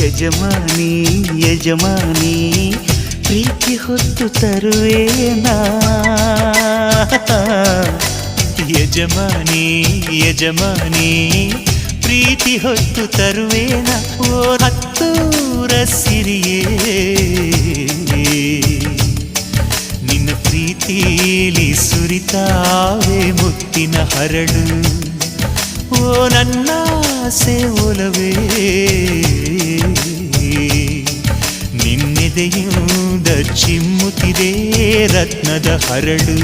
ಯಜಮಾನಿ ಯಜಮಾನಿ ಪ್ರೀತಿ ಹೊತ್ತು ತರುವೇನಾ ಯಜಮಾನಿ ಯಜಮಾನಿ ಪ್ರೀತಿ ಹೊತ್ತು ತರುವೇನ ಓ ಹತ್ತೂರ ಸಿರಿಯೇ ನಿನ್ನ ಪ್ರೀತಿಲಿ ಸುರಿತಾವೆ ಮುತ್ತಿನ ಹರಳು ಓ ನನ್ನ ಒಲವೇ ನಿನ್ನೆದೆಯಿಂದ ಚಿಮ್ಮುತ್ತಿದೆ ರತ್ನದ ಹರಳು